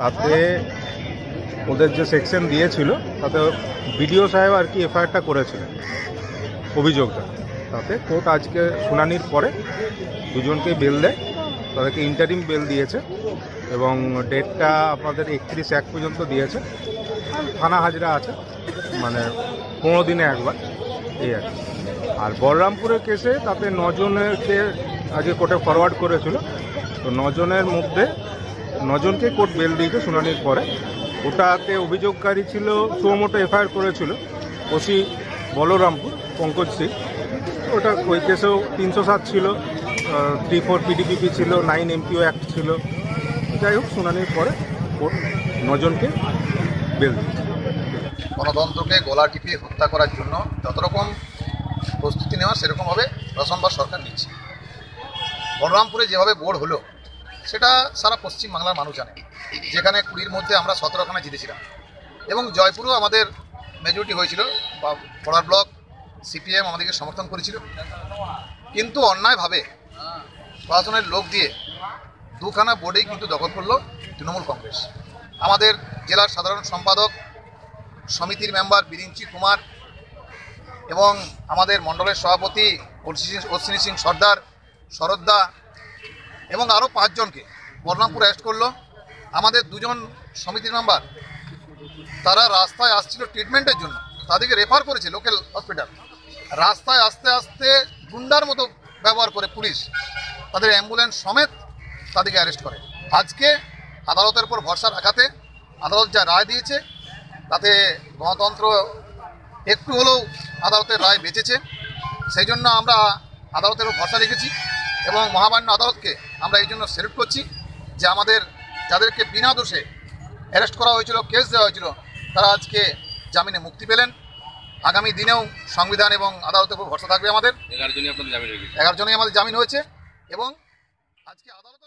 তাতে ওদের যে সেকশন দিয়েছিল, তাতে বিডিও সাহেব আর কি এফআইআরটা করেছিলেন অভিযোগটা। তাতে কোর্ট আজকে শুনানির পরে দুজনকে বেল দেয়, তাদেরকে ইন্টারিম বেল দিয়েছে এবং ডেটটা আপনাদের একত্রিশ এক পর্যন্ত দিয়েছে। থানা হাজরা আছে মানে পনেরো দিনে একবার, এই আর আর বলরামপুরের কেসে তাতে নজনেরকে আজকে কোর্টে ফরওয়ার্ড করেছিল, তো নজনের মধ্যে নজনকে কোর্ট বেল দিয়েছে শুনানির পরে। ওটাতে অভিযোগকারী ছিল, সুমোটো এফআইআর করেছিল, ওসি বলরামপুর, পঙ্কজ সিং। ওটা ওই কেসেও তিনশো সাত ছিল থ্রি ফোর পিডিপিপি ছিল, নাইন এমপিও অ্যাক্ট ছিল। যাই হোক, শুনানির পরে কোর্ট নজনকে বেল গণতন্ত্রকে গলা টিপিয়ে হত্যা করার জন্য যত রকম প্রস্তুতি নেওয়া সেরকমভাবে প্রথমবার সরকার নিচ্ছে। বলরামপুরে যেভাবে বোর্ড হলো সেটা সারা পশ্চিম বাংলার মানুষ জানে, যেখানে কুড়ির মধ্যে আমরা সতেরোখানে জিতেছিলাম। এবং জয়পুরও আমাদের মেজরিটি হয়েছিল, বা পড়ার ব্লক সিপিএম আমাদেরকে সমর্থন করেছিল। কিন্তু অন্যায়ভাবে প্রশাসনের লোক দিয়ে দুখানা বোর্ডেই কিন্তু দখল করল তৃণমূল কংগ্রেস। আমাদের জেলার সাধারণ সম্পাদক, সমিতির মেম্বার বিরিঞ্চি কুমার এবং আমাদের মণ্ডলের সভাপতি অশ্বিনী সিং সর্দার শরদ্দা এবং আরও পাঁচজনকে। বর্ণামপুর অ্যারেস্ট করল। আমাদের দুজন সমিতির মেম্বার তারা রাস্তায় আসছিল ট্রিটমেন্টের জন্য। তাদেরকে রেফার করেছে লোকাল হসপিটাল রাস্তায় আস্তে আস্তে গুন্ডার মতো ব্যবহার করে পুলিশ তাদের অ্যাম্বুলেন্স সমেত তাদেরকে অ্যারেস্ট করে। আজকে আদালতের উপর ভরসা রাখাতে আদালত যা রায় দিয়েছে, তাতে গণতন্ত্র একটু হলেও আদালতের রায় বেঁচেছে। সেই জন্য আমরা আদালতের উপর ভরসা রেখেছি। এবং মহামান্য আদালতকে আমরা এই জন্য সেলুট করছি যে আমাদের যাদেরকে বিনা দোষে অ্যারেস্ট করা হয়েছিল কেস দেওয়া হয়েছিল তারা আজকে জামিনে মুক্তি পেলেন। আগামী দিনেও সংবিধান এবং আদালতের উপর ভরসা থাকবে আমাদের। এগারো জনই আপনাদের জামিন হয়ে এগারো জনই আমাদের জামিন হয়েছে এবং আজকে আদালত